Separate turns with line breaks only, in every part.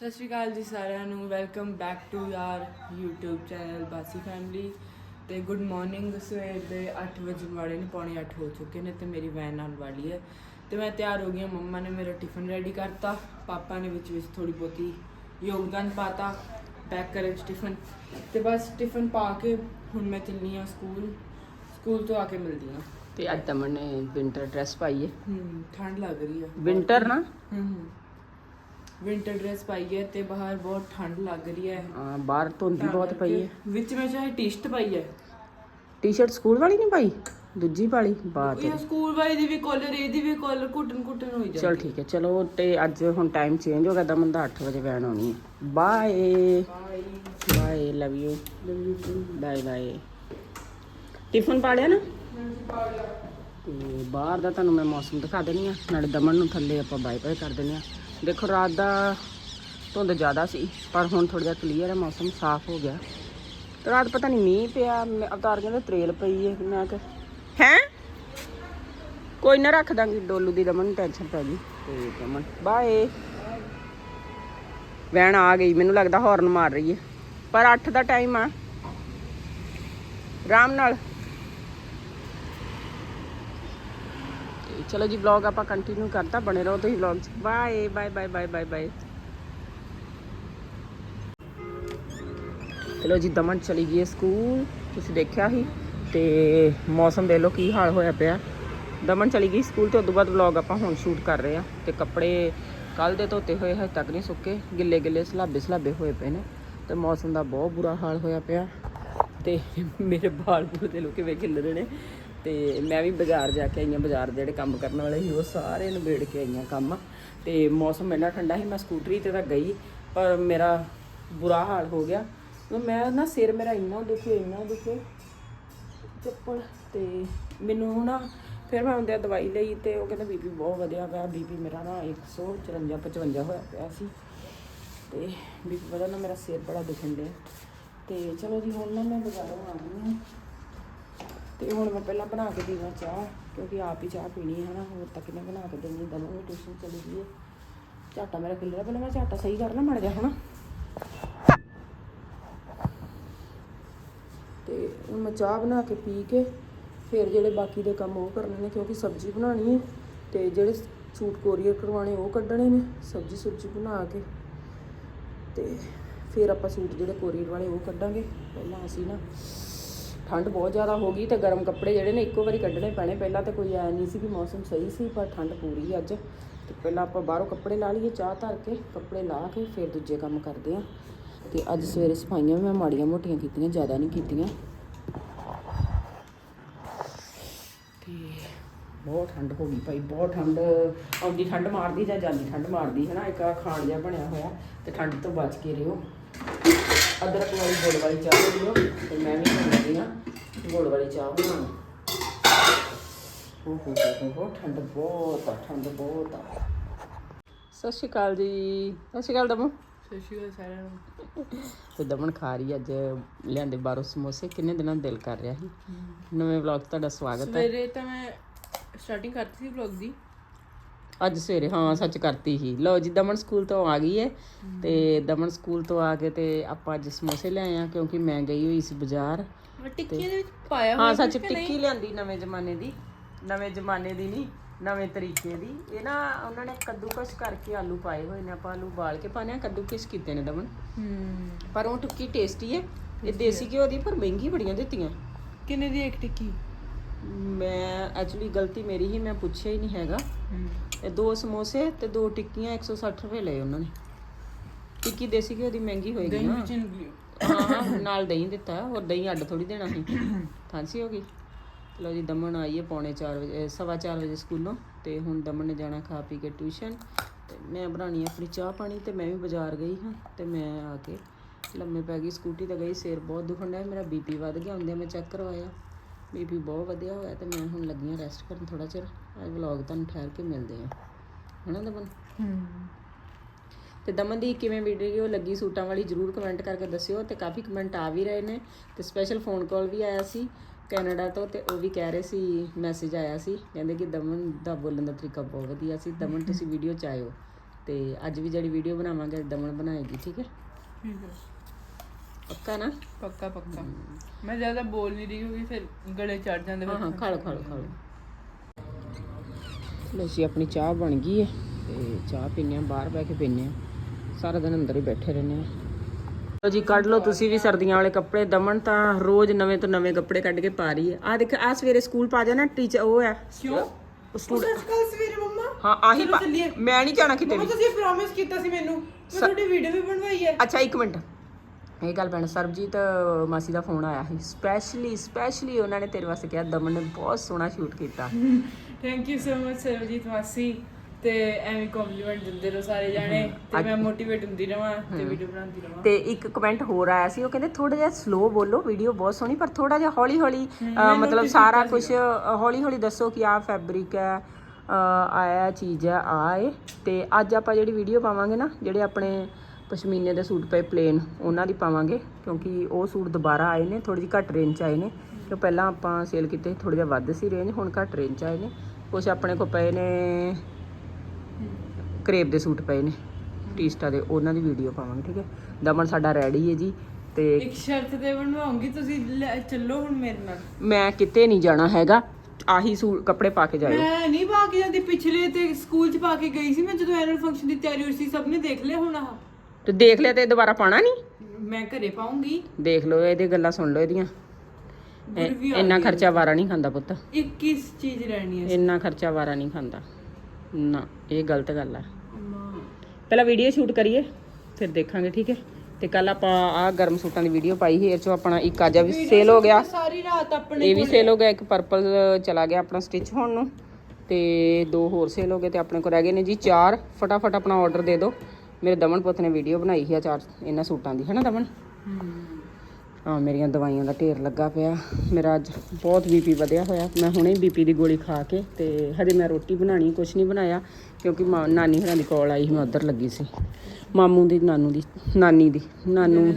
ਸਤਿ ਸ਼੍ਰੀ ਅਕਾਲ ਜੀ ਸਾਰਿਆਂ ਨੂੰ ਵੈਲਕਮ ਬੈਕ ਟੂ ਯਾਰ YouTube ਚੈਨਲ ਬਾਸੀ ਫੈਮਿਲੀ ਤੇ ਗੁੱਡ ਮਾਰਨਿੰਗ ਸਵੇਰ ਦੇ 8 ਵਜੇ ਵਾਲੇ ਨੇ ਪੌਣੇ 8 ਹੋ ਚੁੱਕੇ ਨੇ ਤੇ ਮੇਰੀ ਵੈਨ ਆਉਣ ਵਾਲੀ ਹੈ। ਤੇ ਮੈਂ ਤਿਆਰ ਹੋ ਗਈ ਹਾਂ ਮੰਮਾ ਨੇ ਮੇਰਾ ਟਿਫਨ ਰੈਡੀ ਕਰਤਾ ਪਾਪਾ ਨੇ ਵਿੱਚ ਵਿੱਚ ਥੋੜੀ ਬਹੁਤੀ ਯੋਗਦਾਨ ਪਾਤਾ ਪੈਕ ਕਰਨ ਚ ਟਿਫਨ ਤੇ ਬਸ ਟਿਫਨ ਪਾ ਕੇ ਹੁਣ ਮੈਂ ਚੱਲਣੀ ਆ ਸਕੂਲ ਸਕੂਲ ਤੋਂ ਆ ਕੇ ਮਿਲਦੀ ਆ
ਤੇ ਅੱਜ ਤਮਨ ਨੇ ਵਿੰਟਰ ਡਰੈਸ ਪਾਈ ਹੈ।
ਹੂੰ ਠੰਡ ਲੱਗ ਰਹੀ ਆ
ਵਿੰਟਰ ਨਾ?
ਹੂੰ। ਵਿੰਟਰ ਡਰੈਸ ਪਾਈ ਹੈ ਤੇ ਬਾਹਰ ਬਹੁਤ ਠੰਡ ਲੱਗ ਰਹੀ ਹੈ।
ਹਾਂ, ਬਾਹਰ ਧੁੰਦੀ ਬਹੁਤ ਪਈ ਹੈ।
ਵਿੱਚ ਮੈਂ ਚਾਹੇ ਟੀ-ਸ਼ਰਟ ਪਾਈ ਹੈ।
ਟੀ-ਸ਼ਰਟ ਸਕੂਲ ਵਾਲੀ ਨਹੀਂ ਪਾਈ? ਦੂਜੀ ਵਾਲੀ? ਬਾਤ
ਇਹ ਸਕੂਲ ਵਾਲੀ ਦੀ ਵੀ ਕਾਲਰ ਇਹਦੀ ਵੀ ਕਾਲਰ ਘੁੱਟਣ ਘੁੱਟਣ ਹੋਈ
ਚਲ
ਜਾਂਦੀ
ਠੀਕ ਹੈ ਚਲੋ ਤੇ ਅੱਜ ਹੁਣ ਟਾਈਮ ਚੇਂਜ ਹੋ ਗਿਆ ਦਾ 8 ਵਜੇ ਵੈਨ ਆਉਣੀ ਹੈ। Bye bye love you
love you too
bye bye tiffin ਪਾ ਲਿਆ ਨਾ? ਤੇ ਬਾਹਰ ਦਾ ਤੁਹਾਨੂੰ ਮੈਂ ਮੌਸਮ ਦਿਖਾ ਦੇਣੀ ਆ ਨਾਲੇ ਦਮਨ ਨੂੰ ਥੱਲੇ ਆਪਾਂ ਬਾਏ ਬਾਏ ਕਰ ਦਿੰਦੇ ਆ ਦੇਖੋ ਰਾਤ ਦਾ ਧੁੰਦ ਜ਼ਿਆਦਾ ਸੀ ਪਰ ਹੁਣ ਥੋੜਾ ਜਿਹਾ ਕਲੀਅਰ ਹੈ ਮੌਸਮ ਸਾਫ਼ ਹੋ ਗਿਆ। ਤੇ ਰਾਤ ਪਤਾ ਨਹੀਂ ਮੀਂਹ ਪਿਆ ਅਵਤਾਰ ਕਹਿੰਦੇ ਤਰੇਲ ਪਈ ਹੈ ਮੈਂ ਕਿ ਹੈ? ਕੋਈ ਨਾ ਰੱਖ ਦਾਂਗੀ ਡੋਲੂ ਦੀ ਦਮਨ ਨੂੰ ਟੈਨਸ਼ਨ ਪੈ ਗਈ। ਤੇ ਦਮਨ ਬਾਏ। ਵੈਨ ਆ ਗਈ ਮੈਨੂੰ ਲੱਗਦਾ ਹਾਰਨ ਮਾਰ ਰਹੀ ਹੈ ਪਰ 8 ਦਾ ਟਾਈਮ ਆ। ਆਰਾਮ ਨਾਲ। ਚਲੋ ਜੀ ਵਲੌਗ ਆਪਾਂ ਕੰਟੀਨਿਊ ਕਰਤਾ, ਬਣੇ ਰਹੋ ਤੁਸੀਂ ਵਲੌਗ 'ਚ। Bye bye bye bye bye bye ਚਲੋ ਜੀ, ਦਮਨ ਚਲੀ ਗਈ ਹੈ ਸਕੂਲ, ਤੁਸੀਂ ਦੇਖਿਆ ਸੀ ਤੇ ਮੌਸਮ ਦੇਖ ਲਓ ਕੀ ਹਾਲ ਹੋਇਆ ਪਿਆ। ਦਮਨ ਚਲੀ ਗਈ ਸਕੂਲ ਤੇ, ਉਦੋਂ ਬਾਅਦ ਵਲੌਗ ਆਪਾਂ ਹੁਣ ਸ਼ੂਟ ਕਰ ਰਹੇ ਆ ਤੇ ਕੱਪੜੇ ਕੱਲ ਦੇ ਧੋਤੇ ਹੋਏ, ਹਜੇ ਤੱਕ ਨਹੀਂ ਸੁੱਕੇ। ਗਿੱਲੇ ਗਿੱਲੇ ਸਲਾਬੇ ਸਲਾਬੇ ਹੋਏ ਪਏ ਨੇ। ਤੇ ਮੌਸਮ ਦਾ ਬਹੁਤ ਬੁਰਾ ਹਾਲ ਹੋਇਆ ਪਿਆ। ਤੇ ਮੇਰੇ ਬਾਲ ਬੂਲ ਦੇ ਲੋਕੇ ਵੇ ਖਿਲ ਰਹੇ ਨੇ। ਤੇ ਮੈਂ ਵੀ ਬਾਜ਼ਾਰ ਜਾ ਕੇ ਆਈ ਹਾਂ, ਬਾਜ਼ਾਰ ਜਿਹੜੇ ਕੰਮ ਕਰਨ ਵਾਲੇ ਸੀ, ਉਹ ਸਾਰੇ ਨਿਬੇੜ ਕੇ ਆਈਆਂ ਕੰਮ। ਤੇ ਮੌਸਮ ਇੰਨਾ ਠੰਡਾ ਸੀ, ਮੈਂ ਸਕੂਟਰੀ ਤੇ ਤਾਂ ਗਈ, ਪਰ ਮੇਰਾ ਬੁਰਾ ਹਾਲ ਹੋ ਗਿਆ। ਮੈਂ ਨਾ ਸਿਰ ਮੇਰਾ ਇੰਨਾ ਦੁਖੇ ਇੰਨਾ ਦੁਖੇ, ਚੱਪਲ ਤੇ ਮੈਨੂੰ ਨਾ ਫਿਰ ਮੈਂ ਉਹਦੇ ਦਵਾਈ ਲਈ ਤੇ ਉਹ ਕਹਿੰਦਾ ਬੀਪੀ ਬਹੁਤ ਵਧਿਆ ਪਿਆ, ਬੀਪੀ ਮੇਰਾ ਨਾ 154 55 ਹੋਇਆ ਪਿਆ ਸੀ। ਤੇ ਬੀਪੀ ਵਧਾ ਨਾ ਮੇਰਾ ਸਿਰ ਬੜਾ ਦੁਖਣ ਡਿਆ। ਤੇ ਚਲੋ ਜੀ, ਹੁਣ ਨਾ ਮੈਂ ਬਾਜ਼ਾਰੋਂ ਆ ਗਈ ਹਾਂ। ਤੇ ਹੁਣ ਮੈਂ ਪਹਿਲਾਂ ਬਣਾ ਕੇ ਦੇਵਾਂ ਚਾਹ, ਕਿਉਂਕਿ ਆਪ ਹੀ ਚਾਹ ਪੀਣੀ ਹੈ ਨਾ, ਹੋਰ ਤਾਂ ਨੇ ਬਣਾ ਕੇ ਦੇਣੀ ਦਮਨ ਟਿਊਸ਼ਨ ਚਲੀ ਗਈ ਹੈ ਝਾਟਾ ਮੇਰਾ ਖਿਲਰਿਆ ਪਹਿਲਾਂ ਮੈਂ ਝਾਟਾ ਸਹੀ ਕਰ ਲਾਂ ਮੜ ਜਾ ਹੁਣ। ਤੇ ਹੁਣ ਮੈਂ ਚਾਹ ਬਣਾ ਕੇ ਪੀ ਕੇ ਫਿਰ ਜਿਹੜੇ ਬਾਕੀ ਦੇ ਕੰਮ ਉਹ ਕਰਨੇ ਨੇ, ਕਿਉਂਕਿ ਸਬਜ਼ੀ ਬਣਾਉਣੀ ਹੈ ਤੇ ਜਿਹੜੇ ਸੂਟ ਕੋਰੀਅਰ ਕਰਵਾਉਣੇ ਉਹ ਕੱਢਣੇ ਨੇ, ਸਬਜ਼ੀ ਸੁਬਜ਼ੀ ਬਣਾ ਕੇ। ਤੇ ਫਿਰ ਆਪਾਂ ਸੂਟ ਜਿਹੜੇ ਕੋਰੀਅਰ ਵਾਲੇ ਉਹ ਕੱਢਾਂਗੇ, ਪਹਿਲਾਂ ਅਸੀਂ ਨਾ ਠੰਡ ਬਹੁਤ ਜ਼ਿਆਦਾ ਹੋ ਗਈ ਤੇ ਗਰਮ ਕੱਪੜੇ ਜਿਹੜੇ ਨੇ ਇੱਕੋ ਵਾਰੀ ਕੱਢਣੇ ਪੈਣੇ। ਪਹਿਲਾਂ ਤਾਂ ਕੋਈ ਐ ਨਹੀਂ ਸੀ ਵੀ ਮੌਸਮ ਸਹੀ ਸੀ, ਪਰ ਠੰਡ ਪੂਰੀ ਅੱਜ। ਤੇ ਪਹਿਲਾਂ ਆਪਾਂ ਬਾਹਰੋਂ ਕੱਪੜੇ ਲਾ ਲਈਏ, ਚਾਹ ਧਰ ਕੇ ਕੱਪੜੇ ਲਾ ਕੇ ਫਿਰ ਦੂਜੇ ਕੰਮ ਕਰਦੇ ਆ। ਤੇ ਅੱਜ ਸਵੇਰੇ ਸਫਾਈਆਂ ਵੀ ਮੈਂ ਮਾੜੀਆਂ ਮੋਟੀਆਂ ਕੀਤੀਆਂ, ਜ਼ਿਆਦਾ ਨਹੀਂ ਕੀਤੀਆਂ। ਤੇ ਬਹੁਤ ਠੰਡ ਹੋ ਗਈ ਭਾਈ, ਬਹੁਤ ਠੰਡ। ਆਉਂਦੀ ਠੰਡ ਮਾਰਦੀ ਜਾਂ ਜਾਂਦੀ ਠੰਡ ਮਾਰਦੀ ਹੈ ਨਾ ਇੱਕ ਖਾਣ ਜਿਹਾ ਬਣਿਆ ਹੋਇਆ ਤੇ ਠੰਡ ਤੋਂ ਬਚ ਕੇ ਰਹੋ ਅਦਰਕ ਵਾਲੀ ਗੁੜ ਵਾਲੀ ਚਾਹ ਪੀਓ ਤੇ ਮੈਂ ਵੀ ਬਣਾਉਂਦੀ ਆ ਗੁੜ ਵਾਲੀ ਚਾਹ ਬਣਾਉਣੀ। ਹੋ ਹੋ ਹੋ ਹੋ ਠੰਡ ਬਹੁਤ ਆ ਠੰਡ ਬਹੁਤ ਆ। ਸਤਿ ਸ਼੍ਰੀ ਅਕਾਲ ਜੀ। ਸਤਿ ਸ਼੍ਰੀ ਅਕਾਲ ਦਮੂ।
ਸਤਿ ਸ਼੍ਰੀ ਅਕਾਲ ਸਾਰਿਆਂ ਨੂੰ।
ਤੇ ਦਮਨ ਖਾ ਰਹੀ ਅੱਜ ਲਿਆਂਦੇ ਬਾਹਰੋਂ ਸਮੋਸੇ। ਕਿੰਨੇ ਦਿਨਾਂ ਦਿਲ ਕਰ ਰਿਹਾ ਸੀ? ਨਵੇਂ ਵਲੌਗ ਤੁਹਾਡਾ ਸਵਾਗਤ ਹੈ।
ਸਵੇਰੇ ਤਾਂ ਮੈਂ ਸਟਾਰਟਿੰਗ ਕਰਤੀ ਸੀ ਵਲੌਗ ਦੀ।
ਅੱਜ ਸਵੇਰੇ ਹਾਂ ਸੱਚ ਕਰਤੀ ਸੀ। ਲਓ ਜੀ ਦਮਨ ਸਕੂਲ ਤੋਂ ਆ ਗਈ ਹੈ ਤੇ ਦਮਨ ਸਕੂਲ ਤੋਂ ਆ ਕੇ ਤੇ ਆਪਾਂ ਅੱਜ ਸਮੋਸੇ ਲਿਆਏ ਆ ਕਿਉਂਕਿ ਮੈਂ ਗਈ ਹੋਈ ਸੀ ਬਾਜ਼ਾਰ।
ਟਿੱਕੀ ਦੇ ਵਿੱਚ ਪਾਇਆ
ਹਾਂ ਸੱਚ ਟਿੱਕੀ ਲਿਆਂਦੀ ਨਵੇਂ ਜ਼ਮਾਨੇ ਦੀ ਨਵੇਂ ਜ਼ਮਾਨੇ ਦੀ ਨਹੀਂ ਨਵੇਂ ਤਰੀਕੇ ਦੀ। ਇਹ ਨਾ ਉਹਨਾਂ ਨੇ ਕੱਦੂਕਸ਼ ਕਰਕੇ ਆਲੂ ਪਾਏ ਹੋਏ ਨੇ ਆਪਾਂ ਆਲੂ ਉਬਾਲ ਕੇ ਪਾਣੇ ਆ ਕੱਦੂਕਸ਼ ਕੀਤੇ ਨੇ ਦਮਨ।
ਹੂੰ।
ਪਰ ਉਹ ਟਿੱਕੀ ਟੇਸਟੀ ਹੈ ਇਹ ਦੇਸੀ ਘਿਓ ਦੀ ਪਰ ਮਹਿੰਗੀ ਬੜੀਆਂ ਦਿੱਤੀਆਂ।
ਕਿੰਨੇ ਦੀ ਇੱਕ ਟਿੱਕੀ?
ਮੈਂ ਐਕਚੁਅਲੀ ਗਲਤੀ ਮੇਰੀ ਹੀ ਮੈਂ ਪੁੱਛਿਆ ਹੀ ਨਹੀਂ ਹੈਗਾ। ਇਹ ਦੋ ਸਮੋਸੇ ਤੇ ਦੋ ਟਿੱਕੀਆਂ 160 ਰੁਪਏ ਲਏ ਉਹਨਾਂ ਨੇ। ਟਿੱਕੀ ਦੇਸੀ ਘਿਓ ਦੀ ਮਹਿੰਗੀ ਹੋਏਗੀ
ਦਹੀਂ
ਨਾ।
ਵਿੱਚ
ਹਾਂ ਹਾਂ, ਨਾਲ ਦਹੀਂ ਦਿੱਤਾ ਹੋਰ ਦਹੀਂ ਅੱਡ ਥੋੜੀ ਦੇਣਾ ਸੀ। ਖਾਂਸੀ ਹੋ ਗਈ। ਲਓ ਜੀ ਦਮਨ ਆਈ ਹੈ ਪੌਣੇ 4 ਵਜੇ ਸਵਾ 4 ਵਜੇ ਸਕੂਲੋਂ ਤੇ ਹੁਣ ਦਮਨ ਨੇ ਜਾਣਾ ਖਾ ਪੀ ਕੇ ਟਿਊਸ਼ਨ। ਤੇ ਮੈਂ ਬਣਾਣੀ ਆਪਣੀ ਚਾਹ ਪਾਣੀ ਤੇ ਮੈਂ ਵੀ ਬਾਜ਼ਾਰ ਗਈ ਹਾਂ ਤੇ ਮੈਂ ਆ ਕੇ ਲੰਮੇ ਪੈ ਗਈ ਸਕੂਟੀ ਤੇ ਗਈ ਸਿਰ ਬਹੁਤ ਦੁਖਣ ਡਿਆ ਮੇਰਾ ਬੀਪੀ ਵੱਧ ਗਿਆ ਹੁੰਦੇ ਮੈਂ ਚੈੱਕ ਕਰਵਾਇਆ। ਬੀਪੀ ਬਹੁਤ ਵਧਿਆ ਹੋਇਆ ਤੇ ਮੈਂ ਹੁਣ ਲੱਗੀ ਹਾਂ ਰੈਸਟ ਕਰਨ ਥੋੜਾ ਚਿਰ। ਅੱਜ ਵਲੌਗ ਤੁਹਾਨੂੰ ਠਹਿਰ ਕੇ ਮਿਲਦੇ ਆ। ਹਨਾ ਦਮਨ?
ਹੂੰ।
ਤੇ ਦਮਨ ਦੀ ਕਿਵੇਂ ਵੀਡੀਓ ਲੱਗੀ ਸੂਟਾਂ ਵਾਲੀ ਜਰੂਰ ਕਮੈਂਟ ਕਰਕੇ ਦੱਸਿਓ ਤੇ ਕਾਫੀ ਕਮੈਂਟ ਆ ਵੀ ਰਹੇ ਨੇ ਤੇ ਸਪੈਸ਼ਲ ਫੋਨ ਕਾਲ ਵੀ ਆਇਆ ਸੀ ਕੈਨੇਡਾ ਤੋਂ ਤੇ ਉਹ ਵੀ ਕਹਿ ਰਹੇ ਸੀ ਮੈਸੇਜ ਆਇਆ ਸੀ ਕਹਿੰਦੇ ਕਿ ਦਮਨ ਦਾ ਬੋਲਣ ਦਾ ਤਰੀਕਾ ਬਹੁਤ ਵਧੀਆ ਸੀ। ਦਮਨ ਤੁਸੀਂ ਵੀਡੀਓ ਚ ਆਇਓ ਤੇ ਅੱਜ ਵੀ ਜਿਹੜੀ ਵੀਡੀਓ ਬਣਾਵਾਂਗੇ ਦਮਨ ਬਣਾਏਗੀ ਠੀਕ ਹੈ?
ਠੀਕ ਹੈ।
ਪੱਕਾ ਨਾ?
ਪੱਕਾ ਪੱਕਾ। ਮੈਂ ਜ਼ਿਆਦਾ ਬੋਲ ਨਹੀਂ ਰਹੀ ਕਿਉਂਕਿ ਫਿਰ ਗਲੇ ਚੜ ਜਾਂਦੇ
ਹਾਂ ਹਾਂ ਖਾ ਲਓ ਖਾ ਲਓ ਖਾ ਲਓ। ਲੋ ਜੀ ਆਪਣੀ ਚਾਹ ਬਣ ਗਈ ਹੈ ਤੇ ਚਾਹ ਪੀਨੇ ਆ ਬਾਹਰ ਬੈ ਕੇ ਪੀਨੇ ਆ ਸਾਰਾ ਦਿਨ ਅੰਦਰ ਹੀ ਬੈਠੇ ਰਹਿੰਦੇ ਆ ਲੋ ਜੀ ਕੱਢ ਲਓ ਤੁਸੀਂ ਵੀ ਸਰਦੀਆਂ ਵਾਲੇ ਕੱਪੜੇ। ਦਮਨ ਤਾਂ ਰੋਜ਼ ਨਵੇਂ ਤੋਂ ਨਵੇਂ ਕੱਪੜੇ ਕੱਢ ਕੇ ਪਾ ਰਹੀ ਹੈ। ਆ ਦੇਖ ਆ ਸਵੇਰੇ ਸਕੂਲ ਪਾ ਜਾਣਾ ਟੀਚਰ ਉਹ ਹੈ।
ਕਿਉਂ?
ਸਟੂਡੈਂਟ
ਕੱਲ ਸਵੇਰੇ ਮੰਮਾ।
ਹਾਂ ਆਹੀ ਪਾ-
ਚੱਲੀਏ।
ਮੈਂ ਨਹੀਂ ਜਾਣਾ ਕਿਤੇ ਵੀ।
ਤੁਸੀਂ ਪ੍ਰੋਮਿਸ ਕੀਤਾ ਸੀ ਮੈਨੂੰ। ਮੈਂ ਤੁਹਾਡੀ ਵੀਡੀਓ ਵੀ ਬਣਵਾਈ ਹੈ।
ਅੱਛਾ ਇੱਕ ਮਿੰਟ। ਇਹ ਗੱਲ ਭੈਣ ਸਰਬਜੀਤ ਮਾਸੀ ਦਾ ਫੋਨ ਆਇਆ ਸੀ। ਸਪੈਸ਼ਲੀ ਸਪੈਸ਼ਲੀ ਉਹਨਾਂ ਨੇ ਤੇਰੇ ਵਾਸਤੇ ਕਿਹਾ ਦਮਨ ਨੇ ਬਹੁਤ ਸੋਹਣਾ ਸ਼ੂਟ ਕੀਤਾ।
Thank you so much Sarvjeet ਵਾਸੀ ਤੇ ਐਵੇਂ ਕੰਪਲੀਮੈਂਟ ਦਿੰਦੇ ਰਹੋ ਸਾਰੇ ਜਾਣੇ ਤੇ ਮੈਂ ਮੋਟੀਵੇਟ ਹੁੰਦੀ ਰਵਾਂ ਤੇ ਵੀਡੀਓ ਬਣਾਉਂਦੀ ਰਵਾਂ।
ਤੇ ਇੱਕ ਕਮੈਂਟ ਹੋਰ ਆਇਆ ਸੀ ਉਹ ਕਹਿੰਦੇ ਥੋੜਾ ਜਿਹਾ ਸਲੋ ਬੋਲੋ ਵੀਡੀਓ ਬਹੁਤ ਸੋਹਣੀ ਪਰ ਥੋੜਾ ਜਿਹਾ ਹੌਲੀ ਹੌਲੀ ਮਤਲਬ ਸਾਰਾ ਕੁਝ ਹੌਲੀ ਹੌਲੀ ਦੱਸੋ ਕਿ ਆਹ ਫੈਬਰਿਕ ਹੈ ਆਇਆ ਚੀਜ਼ ਹੈ ਆ ਏ। ਤੇ ਅੱਜ ਆਪਾਂ ਜਿਹੜੀ ਵੀਡੀਓ ਪਾਵਾਂਗੇ ਨਾ ਜਿਹੜੇ ਆਪਣੇ ਪਸ਼ਮੀਨੇ ਦੇ ਸੂਟ ਪਏ ਪਲੇਨ ਉਹਨਾਂ ਦੀ ਪਾਵਾਂਗੇ ਕਿਉਂਕਿ ਉਹ ਸੂਟ ਦੁਬਾਰਾ ਆਏ ਨੇ ਥੋੜੀ ਜਿਹੀ ਘੱਟ ਰੇਂਜ 'ਚ ਆਏ ਨੇ। ਕਿ ਪਹਿਲਾਂ ਆਪਾਂ ਸੇਲ ਕੀਤੇ ਥੋੜਾ ਜਿਹਾ ਵੱਧ ਸੀ ਰੇਂਜ ਹੁਣ ਘੱਟ ਰੇਂਜ ਆਏ ਨੇ। ਕੁਝ ਆਪਣੇ ਕੋਲ ਪਏ ਨੇ ਕਰੇਪ ਦੇ ਸੂਟ ਪਏ ਨੇ ਟੀਸਟਾ ਦੇ ਉਹਨਾਂ ਦੀ ਵੀਡੀਓ ਪਾਵਾਂਗੇ ਠੀਕ ਹੈ? ਦਮਨ ਸਾਡਾ ਰੈਡੀ ਹੈ ਜੀ ਤੇ
ਇੱਕ ਸ਼ਰਤ ਤੇ ਬਣਵਾਉਂਗੀ ਤੁਸੀਂ ਲੈ- ਚੱਲੋ ਹੁਣ ਮੇਰੇ ਨਾਲ।
ਮੈਂ ਕਿਤੇ ਨਹੀਂ ਜਾਣਾ ਹੈਗਾ ਆਹੀ ਸੂਟ ਕੱਪੜੇ ਪਾ ਕੇ ਜਾਇਓ।
ਮੈਂ ਨਹੀਂ ਪਾ ਕੇ ਜਾਂਦੀ ਪਿਛਲੇ ਤੇ ਸਕੂਲ ਚ ਪਾ ਕੇ ਗਈ ਸੀ ਮੈਂ ਜਦੋਂ ਐਨੂਅਲ ਫੰਕਸ਼ਨ ਦੀ ਤਿਆਰੀ ਹੋਈ ਸੀ ਸਭ ਨੇ ਦੇਖ ਲਿਆ ਹੁਣ। ਆਹ
ਤੇ ਦੇਖ ਲਿਆ ਤੇ ਦੁਬਾਰਾ ਪਾਣਾ ਨਹੀਂ?
ਮੈਂ ਘਰੇ ਪਾਉਂਗੀ।
ਦੇਖ ਲਓ ਇਹਦੇ ਗੱਲਾਂ ਸੁਣ ਲਓ ਇਹਦੀਆਂ। ਇਹ-
ਵੀ ਆ
ਇੰਨਾ ਖਰਚਾ ਵਾਰਾ ਨਹੀਂ ਖਾਂਦਾ ਪੁੱਤ।
21 ਚੀਜ਼ ਰਹਿਣੀ ਹੈ
ਇੰਨਾ ਖਰਚਾ ਵਾਰਾ ਨਹੀਂ ਖਾਂਦਾ। ਨਾ ਇਹ ਗਲਤ ਗੱਲ ਹੈ
ਅੰਮਾ
ਪਹਿਲਾਂ ਵੀਡੀਓ ਸ਼ੂਟ ਕਰੀਏ ਫਿਰ ਦੇਖਾਂਗੇ ਠੀਕ ਹੈ? ਤੇ ਕੱਲ ਆਪਾਂ ਆ ਗਰਮ ਸੂਟਾਂ ਦੀ ਵੀਡੀਓ ਪਾਈ ਸੀ ਇਹ ਚੋਂ ਆਪਣਾ ਇੱਕ ਆਜਾ ਵੀ ਸੇਲ ਹੋ ਗਿਆ।
ਸਾਰੀ ਰਾਤ ਆਪਣੇ
ਇਹ ਵੀ ਸੇਲ ਹੋ ਗਿਆ ਇੱਕ ਪਰਪਲ ਚਲਾ ਗਿਆ ਆਪਣਾ ਸਟਿਚ ਹੋਣ ਨੂੰ। ਤੇ ਦੋ ਹੋਰ ਸੇਲ ਹੋ ਗਏ ਤੇ ਆਪਣੇ ਕੋਲ ਰਹਿ ਗਏ ਨੇ ਜੀ ਚਾਰ। ਫਟਾਫਟ ਆਪਣਾ ਆਰਡਰ ਦੇ ਦਿਓ। ਮੇਰੇ ਦਮਨ ਪੁੱਤ ਨੇ ਵੀਡੀਓ ਬਣਾਈ ਸੀ ਆ ਚਾਰ ਇਹਨਾਂ ਸੂਟਾਂ ਦੀ ਹੈਨਾ ਦਮਨ? ਹਾਂ, ਮੇਰੀਆਂ ਦਵਾਈਆਂ ਦਾ ਢੇਰ ਲੱਗਾ ਪਿਆ। ਮੇਰਾ ਅੱਜ ਬਹੁਤ ਬੀਪੀ ਵਧਿਆ ਹੋਇਆ। ਮੈਂ ਹੁਣੇ ਬੀਪੀ ਦੀ ਗੋਲੀ ਖਾ ਕੇ ਤੇ ਹਜੇ ਮੈਂ ਰੋਟੀ ਬਣਾਣੀ ਕੁਛ ਨਹੀਂ ਬਣਾਇਆ, ਕਿਉਂਕਿ ਮਾਂ ਨਾਨੀ ਹੋਰਾਂ ਦੀ ਕਾਲ ਆਈ ਸੀ, ਮੈਂ ਉੱਧਰ ਲੱਗੀ ਸੀ। ਮਾਮੂ ਦੀ, ਨਾਨੂ ਦੀ, ਨਾਨੀ ਦੀ, ਨਾਨੂ,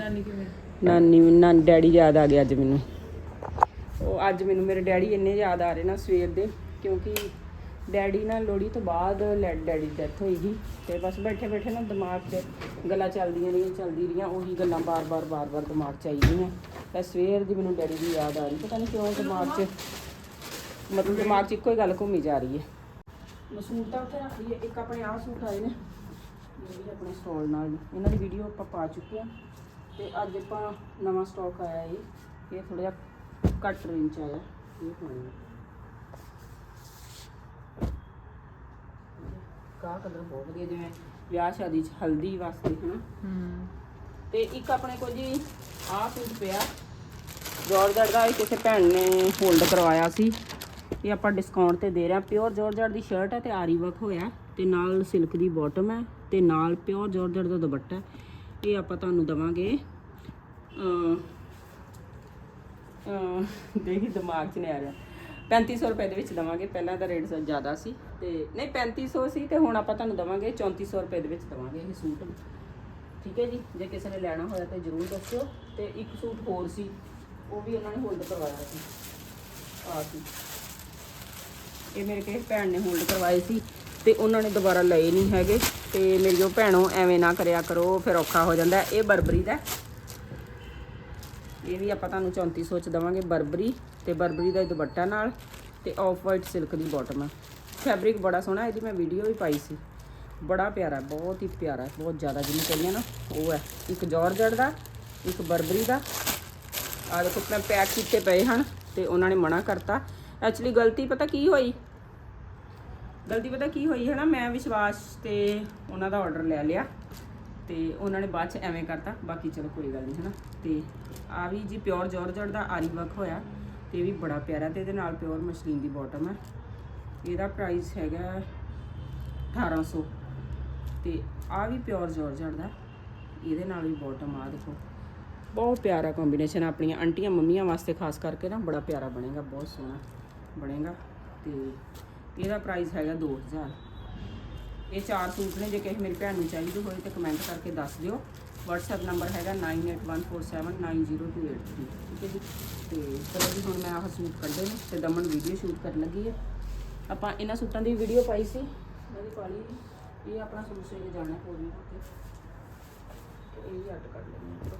ਨਾਨੀ,
ਨਾਨ ਡੈਡੀ ਯਾਦ ਆ ਗਿਆ ਅੱਜ ਮੈਨੂੰ। ਉਹ ਅੱਜ ਮੈਨੂੰ ਮੇਰੇ ਡੈਡੀ ਇੰਨੇ ਯਾਦ ਆ ਰਹੇ ਨਾ ਸਵੇਰ ਦੇ, ਕਿਉਂਕਿ ਡੈਡੀ ਨਾਲ ਲੋੜੀ ਤੋਂ ਬਾਅਦ ਲੈ ਡੈਡੀ ਦੀ ਡੈਥ ਹੋਈ ਸੀ ਤੇ ਬਸ ਬੈਠੇ ਬੈਠੇ ਨਾ ਦਿਮਾਗ 'ਚ ਗੱਲਾਂ ਚੱਲਦੀਆਂ ਰਹੀਆਂ, ਚੱਲਦੀ ਰਹੀਆਂ, ਉਹੀ ਗੱਲਾਂ ਬਾਰ-ਬਾਰ ਬਾਰ-ਬਾਰ ਦਿਮਾਗ 'ਚ ਆਈ ਗਈਆਂ ਤਾਂ ਸਵੇਰ ਦੀ ਮੈਨੂੰ ਡੈਡੀ ਦੀ ਯਾਦ ਆ ਰਹੀ, ਪਤਾ ਨਹੀਂ ਕਿਉਂ ਦਿਮਾਗ 'ਚ ਮਤਲਬ ਦਿਮਾਗ 'ਚ ਇੱਕੋ ਹੀ ਗੱਲ ਘੁੰਮੀ ਜਾ ਰਹੀ ਹੈ। ਮੈਂ ਤਾਂ ਉੱਥੇ ਰੱਖ ਲਈਏ, ਇੱਕ ਆਪਣੇ ਆਹ ਸੂਟ ਆਏ ਨੇ, ਇਹ ਆਪਣੇ ਸਟਾਲ ਨਾਲ ਇਹਨਾਂ ਦੀ ਵੀਡੀਓ ਆਪਾਂ ਪਾ ਚੁੱਕੇ ਆ ਤੇ ਅੱਜ ਆਪਾਂ ਨਵਾਂ ਸਟਾਕ ਆਇਆ ਇਹ ਇਹ ਥੋੜਾ ਜਿਹਾ ਘੱਟ ਰੇਂਜ 'ਚ ਆਇਆ, ਇਹ ਪਾਉਣੀ। ਹੈ ਕਾ ਕਲਰ ਬਹੁਤ ਵਧੀਆ ਜਿਵੇਂ ਵਿਆਹ ਸ਼ਾਦੀ 'ਚ ਹਲਦੀ ਵਾਸਤੇ ਹਨਾ?
ਹੂੰ।
ਤੇ ਇੱਕ ਆਪਣੇ ਕੋਲ ਜੀ ਆਹ ਸੂਟ ਪਿਆ। ਜਾਰਜਟ ਦਾ ਇਹ ਕਿਸੇ ਭੈਣ ਨੇ ਹੋਲਡ ਕਰਵਾਇਆ ਸੀ ਇਹ ਆਪਾਂ ਡਿਸਕਾਊਂਟ ਤੇ ਦੇ ਰਹੇ ਹਾਂ। ਪਿਓਰ ਜਾਰਜਟ ਦੀ ਸ਼ਰਟ ਹੈ ਤੇ ਆਰੀ ਵਰਕ ਹੋਇਆ। ਤੇ ਨਾਲ ਸਿਲਕ ਦੀ ਬਾਟਮ ਹੈ ਤੇ ਨਾਲ ਪਿਓਰ ਜਾਰਜਟ ਦਾ ਦੁਪੱਟਾ। ਇਹ ਆਪਾਂ ਤੁਹਾਨੂੰ ਦਵਾਂਗੇ। ਅ ਅ ਦੇਖੀ ਦਿਮਾਗ 'ਚ ਨਹੀਂ ਆ ਰਿਹਾ। 3500 ਰੁਪਏ ਦੇ ਵਿੱਚ ਦਵਾਂਗੇ। ਪਹਿਲਾਂ ਦਾ ਰੇਟ ਜ਼ਿਆਦਾ ਸੀ। ਤੇ ਨਹੀਂ 3500 ਸੀ ਤੇ ਹੁਣ ਆਪਾਂ ਤੁਹਾਨੂੰ ਦਵਾਂਗੇ 3400 ਰੁਪਏ ਦੇ ਵਿੱਚ ਦਵਾਂਗੇ ਇਹ ਸੂਟ। ਠੀਕ ਹੈ ਜੀ? ਜੇ ਕਿਸੇ ਨੇ ਲੈਣਾ ਹੋਇਆ ਤਾਂ ਜਰੂਰ ਦੱਸਿਓ। ਤੇ ਇੱਕ ਸੂਟ ਹੋਰ ਸੀ, ਉਹ ਵੀ ਉਹਨਾਂ ਨੇ ਹੋਲਡ ਕਰਵਾਇਆ ਸੀ। ਆ ਸੀ। ਇਹ ਮੇਰੇ ਕਿਸੇ ਭੈਣ ਨੇ ਹੋਲਡ ਕਰਵਾਏ ਸੀ ਤੇ ਉਹਨਾਂ ਨੇ ਦੁਬਾਰਾ ਲਏ ਨਹੀਂ ਹੈਗੇ। ਤੇ ਮੇਰੀਓ ਭੈਣੋ ਐਵੇਂ ਨਾ ਕਰਿਆ ਕਰੋ, ਫਿਰ ਔਖਾ ਹੋ ਜਾਂਦਾ। ਇਹ ਬਰਬਰੀ ਦਾ ਇਹ ਵੀ ਆਪਾਂ ਤੁਹਾਨੂੰ 3400 ਚ ਦਵਾਂਗੇ ਬਰਬਰੀ ਤੇ ਬਰਬਰੀ ਦਾ ਦੁਪੱਟਾ ਨਾਲ ਤੇ ਆਫ ਵਾਈਟ ਸਿਲਕ ਦੀ ਬਾਟਮ ਹੈ ਫੈਬਰਿਕ ਬੜਾ ਸੋਹਣਾ, ਇਹਦੀ ਮੈਂ ਵੀਡੀਓ ਵੀ ਪਾਈ ਸੀ। ਬੜਾ ਪਿਆਰਾ, ਬਹੁਤ ਹੀ ਪਿਆਰਾ, ਬਹੁਤ ਜ਼ਿਆਦਾ ਜਿਹਨੂੰ ਕਹਿੰਦੇ ਨਾ, ਉਹ ਹੈ। ਇੱਕ ਜਾਰਜਟ ਦਾ, ਇੱਕ ਬਰਬਰੀ ਦਾ। ਆ ਦੇਖੋ, ਮੈਂ ਪੈਕ ਕੀਤੇ ਪਏ ਹਨ ਤੇ ਉਹਨਾਂ ਨੇ ਮਨਾ ਕਰਤਾ। ਐਕਚੁਅਲੀ ਗਲਤੀ ਪਤਾ ਕੀ ਹੋਈ? ਗਲਤੀ ਪਤਾ ਕੀ ਹੋਈ ਹੈ ਨਾ, ਮੈਂ ਵਿਸ਼ਵਾਸ ਤੇ ਉਹਨਾਂ ਦਾ ਆਰਡਰ ਲੈ ਲਿਆ ਤੇ ਉਹਨਾਂ ਨੇ ਬਾਅਦ ਚ ਐਵੇਂ ਕਰਤਾ। ਬਾਕੀ ਚਲੋ, ਕੋਈ ਗੱਲ ਨਹੀਂ ਹੈ ਨਾ ਤੇ ਆ ਵੀ ਜੀ ਪਿਓਰ ਜਾਰਜਟ ਦਾ ਆਰੀ ਵਰਕ ਹੋਇਆ ਤੇ ਇਹ ਵੀ ਬੜਾ ਪਿਆਰਾ ਤੇ ਇਹਦੇ ਨਾਲ ਪਿਓਰ ਮਸ਼ਲੀਨ ਦੀ ਬਾਟਮ ਹੈ। ਇਹਦਾ ਪ੍ਰਾਈਸ ਹੈਗਾ 1800 ਤੇ ਆ ਵੀ ਪਿਓਰ ਜਾਰਜਟ ਦਾ ਇਹਦੇ ਨਾਲ ਵੀ ਬਾਟਮ ਆ ਦੇਖੋ। ਬਹੁਤ ਪਿਆਰਾ ਕੰਬੀਨੇਸ਼ਨ ਆਪਣੀਆਂ ਆਂਟੀਆਂ ਮੰਮੀਆਂ ਵਾਸਤੇ, ਖਾਸ ਕਰਕੇ ਨਾ ਬੜਾ ਪਿਆਰਾ ਬਣੇਗਾ, ਬਹੁਤ ਸੋਹਣਾ ਬਣੇਗਾ। ਤੇ ਇਹਦਾ ਪ੍ਰਾਈਸ ਹੈਗਾ 2000 ਇਹ ਚਾਰ ਸੂਟ ਨੇ, ਜੇ ਕਿਸੇ ਮੇਰੀ ਭੈਣ ਨੂੰ ਚਾਹੀਦੇ ਹੋਏ ਤਾਂ ਕਮੈਂਟ ਕਰਕੇ ਦੱਸ ਦਿਓ। WhatsApp ਨੰਬਰ ਹੈਗਾ 9814790283 ਠੀਕ ਹੈ ਜੀ ਤੇ ਚਲੋ ਜੀ, ਹੁਣ ਮੈਂ ਆਹ ਸੂਟ ਕੱਢੇ ਨੇ ਤੇ ਦਮਨ ਵੀਡੀਓ ਸ਼ੂਟ ਕਰਨ ਲੱਗੀ ਹੈ। ਆਪਾਂ ਇਹਨਾਂ ਸੂਟਾਂ ਦੀ ਵੀਡੀਓ ਪਾਈ ਸੀ। ਮੈਂ ਵੀ ਪਾ ਲਈ। ਇਹ ਆਪਣਾ ਸੂਟ ਸੇ ਜਾਣਾ ਉੱਤੇ ਤੇ ਇਹ ਹੀ ਅੱਡ ਕਰ ਲੈਣੀ ਹੈ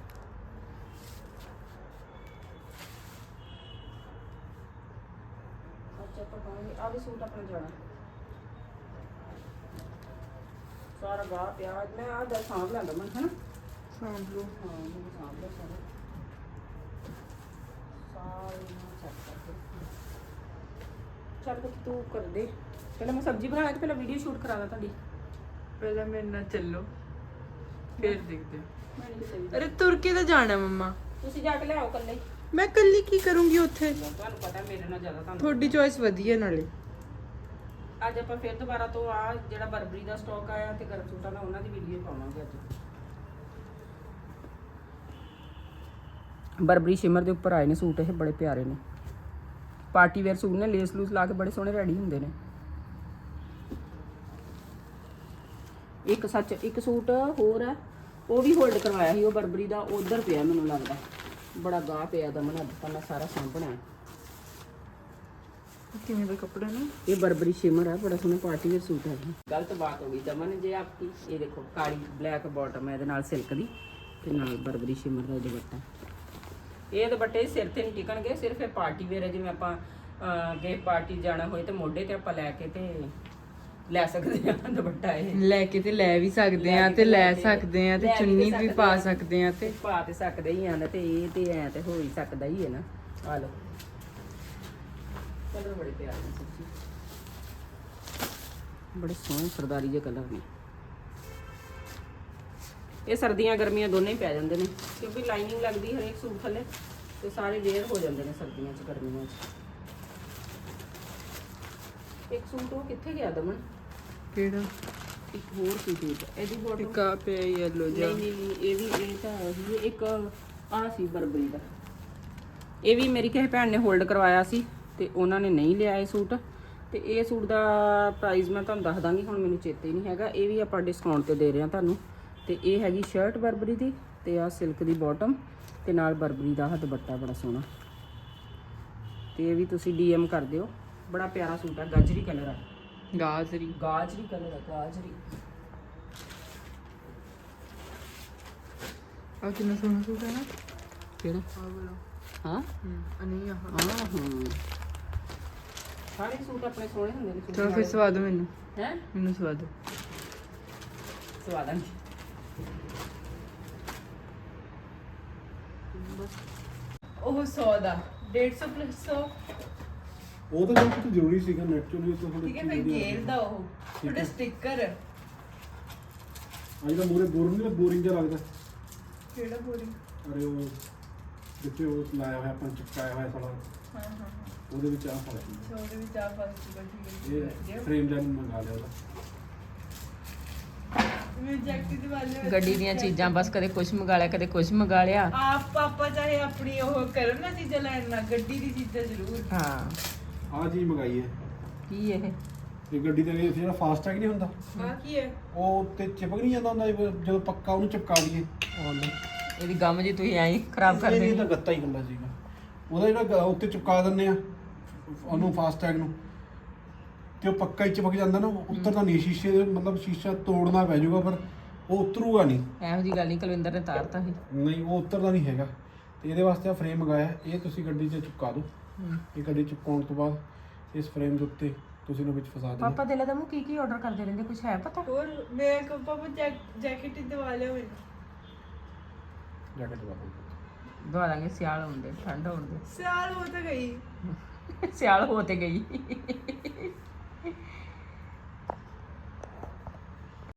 ਅੱਛਾ ਆਪਾਂ ਪਾਵਾਂਗੇ। ਆ ਵੀ ਸੂਟ ਆਪਣਾ ਜਾਣਾ। ਸਾਰਾ ਗਾਹ ਪਿਆ। ਮੈਂ ਆ ਦਾ ਸਾਂਭ ਲੈਂਦਾ ਮੈਂ ਹਨਾ
ਸਾਂਭ ਲਓ।
ਹਾਂ ਮੈਨੂੰ ਸਾਂਭ ਲਿਆ ਸਾਰਾ। ਸਾਰੇ ਨੂੰ ਚੱਕ ਕਰ ਦੇ ਚੱਲ ਪੁੱਤ ਤੂੰ ਕਰ ਦੇ। ਪਹਿਲਾਂ ਮੈਂ ਸਬਜ਼ੀ ਬਣਾ ਕੇ ਪਹਿਲਾਂ ਵੀਡੀਓ ਸ਼ੂਟ ਕਰਾ ਦਾਂ ਤੁਹਾਡੀ।
ਪਹਿਲਾਂ ਮੇਰੇ ਨਾਲ ਚੱਲੋ ਫਿਰ ਦੇਖਦੇ ਹਾਂ।
ਮੈਂ ਨਹੀਂ ਕਿਤੇ ਵੀ
ਅਰੇ ਤੁਰ ਕੇ ਤਾਂ ਜਾਣਾ ਮੰਮਾ।
ਤੁਸੀਂ ਜਾ ਕੇ ਲਿਆਓ ਕੱਲੇ
ਮੈਂ ਕੱਲੀ ਕੀ ਕਰੂੰਗੀ ਉੱਥੇ?
ਤੁਹਾਨੂੰ ਪਤਾ ਮੇਰੇ ਨਾਲ ਜ਼ਿਆਦਾ ਤੁਹਾਨੂੰ
ਤੁਹਾਡੀ ਚੋਇਸ ਵਧੀਆ ਨਾਲੇ।
ਅੱਜ ਆਪਾਂ ਫਿਰ ਦੁਬਾਰਾ ਤੋਂ ਆ ਜਿਹੜਾ ਬਰਬਰੀ ਦਾ ਸਟਾਕ ਆਇਆ ਤੇ ਗਰਮ ਸੂਟਾਂ ਦਾ ਉਹਨਾਂ ਦੀ ਵੀਡੀਓ ਪਾਵਾਂਗੇ ਅੱਜ। ਬਰਬਰੀ ਸ਼ਿਮਰ ਦੇ ਉੱਪਰ ਆਏ ਨੇ ਸੂਟ ਇਹ ਬੜੇ ਪਿਆਰੇ ਨੇ। ਪਾਰਟੀ ਵੇਅਰ ਸੂਟ ਨੇ ਲੇਸ ਲੂਸ ਲਾ ਕੇ ਬੜੇ ਸੋਹਣੇ ਰੈਡੀ ਹੁੰਦੇ ਨੇ। ਇੱਕ ਸੱਚ ਇੱਕ ਸੂਟ ਹੋਰ ਹੈ ਉਹ ਵੀ ਹੋਲਡ ਕਰਵਾਇਆ ਸੀ ਉਹ ਬਰਬਰੀ ਦਾ ਉਧਰ ਪਿਆ ਮੈਨੂੰ ਲੱਗਦਾ। ਬੜਾ ਗਾਹ ਪਿਆ ਦਮਨ ਅੱਜ ਤਾਂ ਮੈਂ ਸਾਰਾ ਸਾਂਭਣਾ
ਕਿਵੇਂ ਦਾ ਕੱਪੜਾ ਨਾ?
ਇਹ ਬਰਬਰੀ ਸ਼ਿਮਰ ਹੈ ਬੜਾ ਸੋਹਣਾ ਪਾਰਟੀ ਵੇਅਰ ਸੂਟ ਹੈ। ਗਲਤ ਬਾਤ ਹੋ ਗਈ ਦਮਨ ਜੇ ਆਪਕੀ। ਇਹ ਦੇਖੋ ਕਾਲੀ ਬਲੈਕ ਬਾਟਮ ਹੈ ਇਹਦੇ ਨਾਲ ਸਿਲਕ ਦੀ ਤੇ ਨਾਲ ਬਰਬਰੀ ਸ਼ਿਮਰ ਦਾ ਦੁਪੱਟਾ। ਇਹ ਦੁਪੱਟੇ ਸਿਰ ਤੇ ਨਹੀਂ ਟਿਕਣਗੇ ਸਿਰਫ ਇਹ ਪਾਰਟੀ ਵੇਅਰ ਹੈ ਜਿਵੇਂ ਆਪਾਂ ਗੇ ਪਾਰਟੀ ਜਾਣਾ ਹੋਏ ਤੇ ਮੋਢੇ ਤੇ ਆਪਾਂ ਲੈ ਕੇ ਤੇ ਲੈ ਸਕਦੇ ਹਾਂ ਦੁਪੱਟਾ ਇਹ।
ਲੈ ਕੇ ਤੇ ਲੈ ਵੀ ਸਕਦੇ ਆ ਤੇ ਲੈ ਸਕਦੇ ਆ ਤੇ
ਲੈ
ਚੁੰਨੀ ਵੀ ਪਾ
ਆ।
ਸਕਦੇ ਆ ਤੇ
ਪਾ ਤੇ ਸਕਦੇ ਹੀ ਆ ਨਾ ਤੇ ਇਹ ਤੇ ਐ ਤੇ ਹੋ ਹੀ ਸਕਦਾ ਹੀ ਹੈ ਨਾ। ਆ ਲਓ। ਕਲਰ ਬੜੇ ਪਿਆਰੇ ਸੱਚੀ। ਬੜੇ ਸੋਹਣੇ ਸਰਦਾਰੀ ਜਿਹੇ ਕਲਰ ਨੇ। ਇਹ ਸਰਦੀਆਂ ਗਰਮੀਆਂ ਦੋਨੇ ਹੀ ਪੈ ਜਾਂਦੇ ਨੇ ਕਿਉਂਕਿ ਲਾਈਨਿੰਗ ਲੱਗਦੀ ਹਰੇਕ ਸੂਟ ਥੱਲੇ ਤੇ ਸਾਰੇ ਵੇਅਰ ਹੋ ਜਾਂਦੇ ਨੇ ਸਰਦੀਆਂ 'ਚ ਗਰਮੀਆਂ 'ਚ। ਇੱਕ ਸੂਟ ਉਹ ਕਿੱਥੇ ਗਿਆ ਦਮਨ?
ਕਿਹੜਾ?
ਇੱਕ ਹੋਰ ਸੀ ਸੂਟ ਇਹਦੀ ਬੋਟਮ
ਇੱਕ ਆ ਪਿਆ ਯੈਲੋ ਜਿਹਾ।
ਨਹੀਂ ਨਹੀਂ ਇਹ ਵੀ ਇਹ ਤਾਂ ਉਹੀ ਹੈ। ਇੱਕ ਆ ਸੀ ਬਰਬਰੀ ਦਾ। ਇਹ ਵੀ ਮੇਰੀ ਕਿਸੇ ਭੈਣ ਨੇ ਹੋਲਡ ਕਰਵਾਇਆ ਸੀ ਤੇ ਉਹਨਾਂ ਨੇ ਨਹੀਂ ਲਿਆ ਇਹ ਸੂਟ। ਤੇ ਇਹ ਸੂਟ ਦਾ ਪ੍ਰਾਈਸ ਮੈਂ ਤੁਹਾਨੂੰ ਦੱਸ ਦਾਂਗੀ ਹੁਣ ਮੈਨੂੰ ਚੇਤੇ ਨਹੀਂ ਹੈਗਾ। ਇਹ ਵੀ ਆਪਾਂ ਡਿਸਕਾਊਂਟ ਤੇ ਦੇ ਰਹੇ ਹਾਂ ਤੁਹਾਨੂੰ। ਤੇ ਇਹ ਹੈਗੀ ਸ਼ਰਟ ਬਰਬਰੀ ਦੀ ਤੇ ਆ ਸਿਲਕ ਦੀ ਬਾਟਮ ਤੇ ਨਾਲ ਬਰਬਰੀ ਦਾ ਦੁਪੱਟਾ ਬੜਾ ਸੋਹਣਾ। ਤੇ ਇਹ ਵੀ ਤੁਸੀਂ ਡੀਐਮ ਕਰ ਦਿਓ। ਬੜਾ ਪਿਆਰਾ ਸੂਟ ਹੈ ਗਾਜਰੀ ਕਲਰ ਹੈ
ਗਾਜਰੀ।
ਗਾਜਰੀ ਕਲਰ ਹੈ ਗਾਜਰੀ।
ਆ ਕਿੰਨਾ ਸੋਹਣਾ ਸੂਟ ਹੈ ਨਾ।
ਕਿਹੜਾ?
ਆ ਵਾਲਾ।
ਹਾਂ?
ਹੂੰ ਅਨੀ ਆ
ਹਾਂ ਹਾਂ। ਸਾਰੇ ਸੂਟ ਆਪਣੇ ਸੋਹਣੇ ਹੁੰਦੇ ਨੇ
ਚਲੋ ਫਿਰ ਸਵਾ ਦਿਓ ਮੈਨੂੰ।
ਹੈ?
ਮੈਨੂੰ ਸਵਾ ਦਿਓ
ਸਵਾਦਾਂ
ਉਹ 100 ਦਾ 150 ਪਲੱਸ 100
ਉਹ ਤਾਂ ਬਹੁਤ ਜ਼ਰੂਰੀ ਸੀਗਾ ਨੈਚੁਰਲੀ ਤਾਂ ਹੁਣ
ਠੀਕ ਹੈ ਫਿਰ ਗੇਰ ਦਾ ਉਹ ਤੁਹਾਡਾ ਸਟicker
ਅੱਜ ਦਾ ਮੂਰੇ ਬੋਰਿੰਗ ਨਹੀਂ ਬੋਰਿੰਗ ਜਿਹਾ ਲੱਗਦਾ।
ਕਿਹੜਾ ਬੋਰੀ
ਅਰੇ ਉਹ ਜਿੱਥੇ ਉਹ ਲਾਇਆ ਹੋਇਆ ਆਪਾਂ ਚਿਪਕਾਇਆ ਹੋਇਆ ਸਾਲਾ।
ਹਾਂ ਹਾਂ
ਉਹਦੇ ਵਿੱਚ ਆ ਫ਼ਰਕ ਸੀ
ਛੋਟੇ ਵਿੱਚ ਆ ਫਸ ਬੈਠੀ
ਇਹ ਫਰੇਮ ਜਨ ਮੰਗਾ ਲਿਆ ਉਹਦਾ।
ਦੇ
ਗੱਡੀ ਦੀਆਂ ਚੀਜ਼ਾਂ ਬਸ ਕਦੇ ਕੁਝ ਮੰਗਾ ਲਿਆ ਕਦੇ ਕੁਝ ਮੰਗਾ ਲਿਆ।
ਆਪ ਪਾਪਾ ਚਾਹੇ ਆਪਣੀ ਉਹ ਕਰਨ ਨਾ ਚੀਜ਼ਾਂ ਲੈਣ ਨਾ ਗੱਡੀ ਦੀ ਚੀਜ਼ਾਂ ਜ਼ਰੂਰ।
ਹਾਂ।
ਆਹ ਚੀਜ਼ ਮੰਗਾਈ ਹੈ।
ਕੀ ਇਹ?
ਇਹ ਗੱਡੀ ਦੇ ਵਿੱਚ ਜਿਹੜਾ ਫਾਸਟ ਟੈਗ ਨਹੀਂ ਹੁੰਦਾ?
ਆ ਕੀ ਹੈ?
ਉਹ ਉੱਤੇ ਚਿਪਕ ਨਹੀਂ ਜਾਂਦਾ ਹੁੰਦਾ ਜਦੋਂ ਪੱਕਾ ਉਹਨੂੰ ਚਿਪਕਾ ਦਈਏ। ਆਉਂਦਾ
ਇਹਦੀ ਗਮ ਜੀ ਤੁਸੀਂ ਐਂ ਖਰਾਬ ਕਰ
ਇਹ
ਦੇਣੀ
ਤਾਂ ਗੱਤਾ ਹੀ ਹੁੰਦਾ ਸੀਗਾ। ਉਹਦਾ ਜਿਹੜਾ ਉੱਤੇ ਚਿਪਕਾ ਦਿੰਦੇ ਆ ਉਹਨੂੰ ਫਾਸਟ ਟੈਗ ਨੂੰ। ਤੇ ਉਹ ਪੱਕਾ ਹੀ ਚਿਪਕ ਜਾਂਦਾ ਨਾ ਉਹ ਉਤਰਦਾ ਨਹੀਂ ਸ਼ੀਸ਼ੇ ਦੇ ਮਤਲਬ ਸ਼ੀਸ਼ਾ ਤੋੜਨਾ ਪੈ ਜਾਊਗਾ ਪਰ ਉਹ ਉਤਰੂਗਾ ਨਹੀਂ।
ਇਹੋ ਜੀ ਗੱਲ ਨਹੀਂ ਕੁਲਵਿੰਦਰ ਨੇ ਤਾਰਤਾ ਸੀ।
ਨਹੀਂ ਉਹ ਉਤਰਦਾ ਨਹੀਂ ਹੈਗਾ। ਤੇ ਇਹਦੇ ਵਾਸਤੇ ਆ ਫਰੇਮ ਮੰਗਾਇਆ। ਇਹ ਤੁਸੀਂ ਗੱਡੀ 'ਚ ਚਿਪਕਾ ਦਿਓ। ਇਹ ਗੱਡੀ 'ਚ ਚਿਪਕਾਉਣ ਤੋਂ ਬਾਅਦ ਇਸ ਫਰੇਮ ਦੇ ਉੱਤੇ ਤੁਸੀਂ ਇਹਨੂੰ ਵਿੱਚ ਫਸਾ ਦਿਓ।
ਪਾਪਾ ਦਿਲੇ ਦਾ ਮੂੰਹ ਕੀ ਕੀ ਆਰਡਰ ਕਰਦੇ ਰਹਿੰਦੇ? ਕੁਝ ਹੈ ਪਤਾ?
ਹੋਰ ਮੈਂ ਕੋ ਪਾਪਾ ਜੈਕਟ ਦਵਾ ਲਿਆ ਮੈਨੂੰ।
ਜੈਕਟ ਦਵਾ ਦਿਓ।
ਦਵਾ ਦਾਂਗੇ ਸਿਆਲ ਹੁੰਦੇ ਠੰਡ ਹੁੰਦੇ
ਸਾਲ ਹੋ ਤਾਂ ਗਈ।
ਸਿਆਲ ਹੋ ਤੇ ਗਈ।